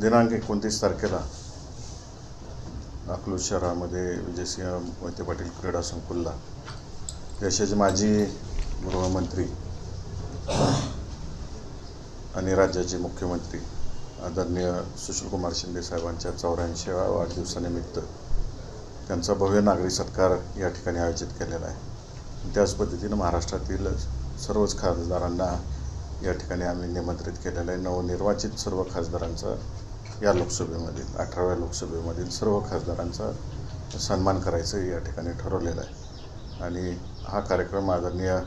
दिनांक एकोणतीस तारखेला अकलूज शहरामध्ये विजयसिंह मोहिते पाटील क्रीडा संकुलला. देशाचे माजी गृहमंत्री आणि राज्याचे मुख्यमंत्री आदरणीय सुशीलकुमार शिंदे साहेबांच्या चौऱ्याऐंशीव्या वाढदिवसानिमित्त त्यांचा भव्य नागरी सत्कार या ठिकाणी आयोजित केलेला आहे. त्याच पद्धतीनं महाराष्ट्रातील सर्वच खासदारांना या ठिकाणी आम्ही निमंत्रित केलेलं आहे. नवनिर्वाचित सर्व खासदारांचा या लोकसभेमधील अठराव्या लोकसभेमधील सर्व खासदारांचा सन्मान करायचं या ठिकाणी ठरवलेलं आहे. आणि हा कार्यक्रम आदरणीय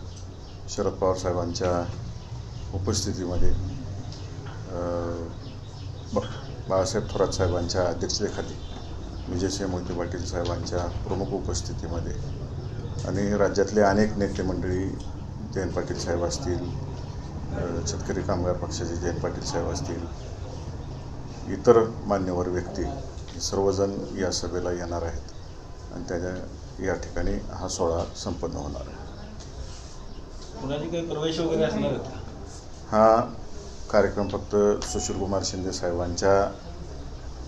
शरद पवार साहेबांच्या उपस्थितीमध्ये ब बाळासाहेब थोरात साहेबांच्या अध्यक्षतेखाली विजयसिंह मोहिते पाटील साहेबांच्या प्रमुख उपस्थितीमध्ये आणि राज्यातले अनेक नेते मंडळी जयंत पाटील साहेब असतील शेतकरी कामगार पक्षाचे जयंत पाटील साहेब असतील इतर मान्यवर व्यक्ती सर्वजण या सभेला येणार आहेत. आणि त्याच्या या ठिकाणी हा सोहळा संपन्न होणार आहे? हा कार्यक्रम फक्त सुशीलकुमार शिंदे साहेबांच्या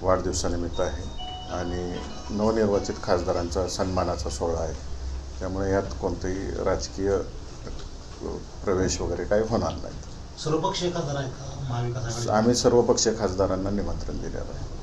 वाढदिवसानिमित्त आहे. आणि नवनिर्वाचित खासदारांचा सन्मानाचा सोहळा आहे. त्यामुळे यात कोणतेही राजकीय प्रवेश वगैरे काही होणार नाहीत. सर्वपक्षीय खासदार आहेत का? महाविकास आघाडी आम्ही सर्व पक्षीय खासदारांना निमंत्रण दिलेलं आहे.